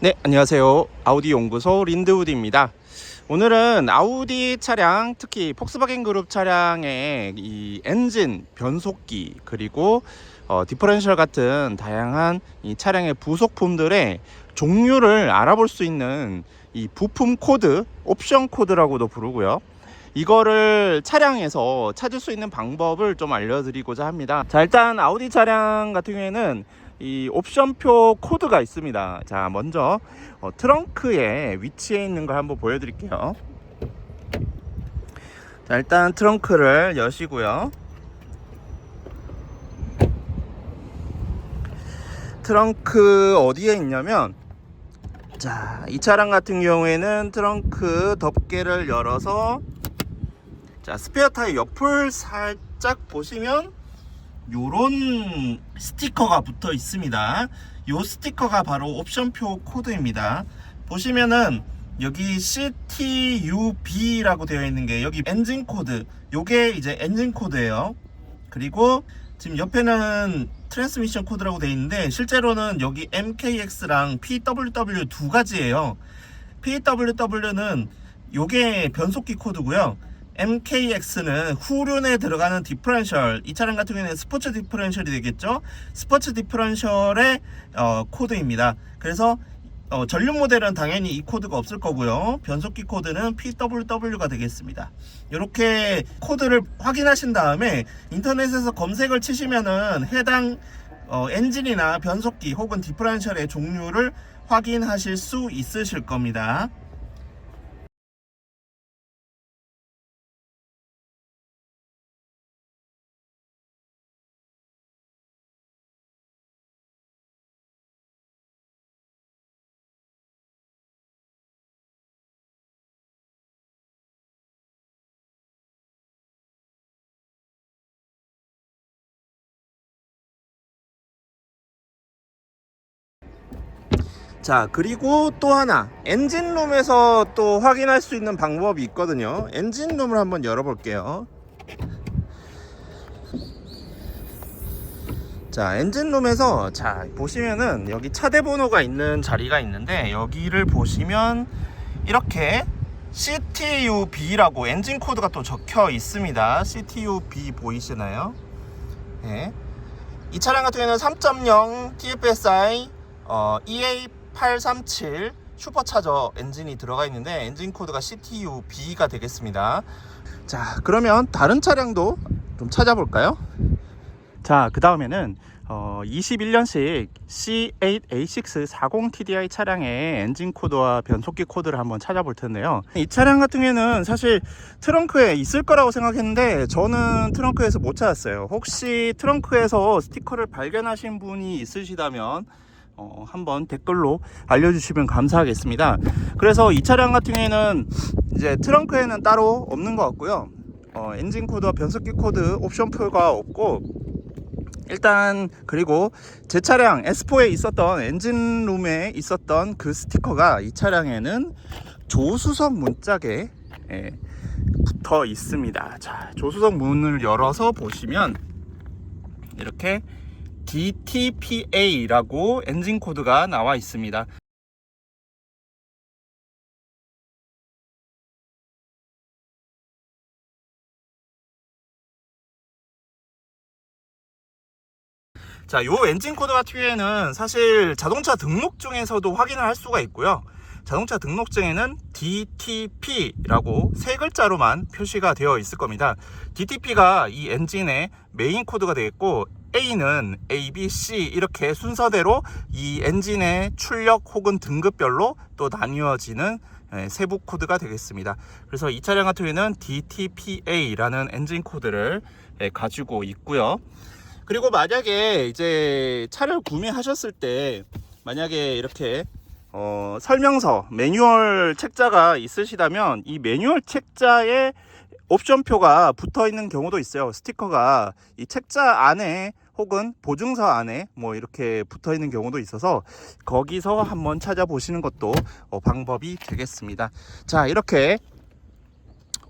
네, 안녕하세요. 아우디 연구소 린드우드입니다. 오늘은 아우디 차량, 특히 폭스바겐 그룹 차량의 이 엔진, 변속기, 그리고 어, 디퍼런셜 같은 다양한 이 차량의 부속품들의 종류를 알아볼 수 있는 이 부품 코드, 옵션 코드라고도 부르고요. 이거를 차량에서 찾을 수 있는 방법을 좀 알려드리고자 합니다. 자, 일단 아우디 차량 같은 경우에는 이 옵션표 코드가 있습니다. 자, 먼저 어, 트렁크에 위치해 있는 걸 한번 보여드릴게요. 자, 일단 트렁크를 여시고요. 트렁크 어디에 있냐면 자, 이 차량 같은 경우에는 트렁크 덮개를 열어서 자, 스페어 타입 옆을 살짝 보시면 요런 스티커가 붙어 있습니다. 요 스티커가 바로 옵션표 코드입니다. 보시면은 여기 CTUB라고 되어 있는 게 여기 엔진 코드. 요게 이제 엔진 코드예요. 그리고 지금 옆에는 트랜스미션 코드라고 되어 있는데 실제로는 여기 MKX랑 PWW 두 가지예요. PWW는 요게 변속기 코드고요. MKX는 후륜에 들어가는 디퍼런셜 이 차량 같은 경우에는 스포츠 디퍼런셜이 되겠죠? 스포츠 디퍼런셜의 어, 코드입니다. 그래서 어, 전륜 모델은 당연히 이 코드가 없을 거고요. 변속기 코드는 PWW가 되겠습니다. 이렇게 코드를 확인하신 다음에 인터넷에서 검색을 치시면은 해당 어, 엔진이나 변속기 혹은 디퍼런셜의 종류를 확인하실 수 있으실 겁니다 자 그리고 또 하나. 엔진룸에서 또 확인할 수 있는 방법이 있거든요. 엔진룸을 한번 열어볼게요. 자 엔진룸에서 자 보시면은 여기 차대 번호가 있는 자리가 있는데 여기를 보시면 이렇게 CTUB라고 엔진 코드가 또 적혀 있습니다. CTUB 보이시나요? 네. 이 차량 같은 경우에는 3.0 TFSI 어, EA837 슈퍼차저 엔진이 들어가 있는데 엔진 코드가 CTU-B가 되겠습니다. 자, 그러면 다른 차량도 좀 찾아볼까요? 자, 그 다음에는 어, 21년식 C8A640TDI 차량의 엔진 코드와 변속기 코드를 한번 찾아볼 텐데요. 이 차량 같은 경우에는 사실 트렁크에 있을 거라고 생각했는데 저는 트렁크에서 못 찾았어요. 혹시 트렁크에서 스티커를 발견하신 분이 있으시다면 어, 한번 댓글로 알려주시면 감사하겠습니다. 그래서 이 차량 같은 경우에는 이제 트렁크에는 따로 없는 것 같고요. 어, 엔진 코드와 변속기 코드 옵션표가 없고 일단 그리고 제 차량 S4에 있었던 엔진 룸에 있었던 그 스티커가 이 차량에는 조수석 문짝에 예, 붙어 있습니다. 자, 조수석 문을 열어서 보시면 이렇게 DTPA라고 엔진 코드가 나와 있습니다. 자, 요 엔진 코드 같은 경우에는 사실 자동차 등록증에서도 확인을 할 수가 있고요. 자동차 등록증에는 DTP라고 세 글자로만 표시가 되어 있을 겁니다. DTP가 이 엔진의 메인 코드가 되겠고 A는 A, B, C 이렇게 순서대로 이 엔진의 출력 혹은 등급별로 또 나뉘어지는 예, 세부 코드가 되겠습니다. 그래서 이 차량 같은 경우에는 DTPA라는 엔진 코드를 예, 가지고 있고요. 그리고 만약에 이제 차를 구매하셨을 때 만약에 이렇게 어, 설명서 매뉴얼 책자가 있으시다면 이 매뉴얼 책자에 옵션표가 붙어 있는 경우도 있어요. 스티커가 이 책자 안에 혹은 보증서 안에 뭐 이렇게 붙어 있는 경우도 있어서 거기서 한번 찾아보시는 것도 어, 방법이 되겠습니다. 자, 이렇게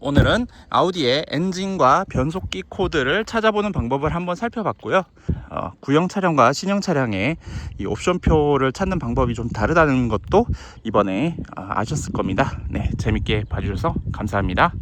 오늘은 아우디의 엔진과 변속기 코드를 찾아보는 방법을 한번 살펴봤고요. 어, 구형 차량과 신형 차량의 이 옵션표를 찾는 방법이 좀 다르다는 것도 이번에 아, 아셨을 겁니다. 네, 재밌게 봐주셔서 감사합니다.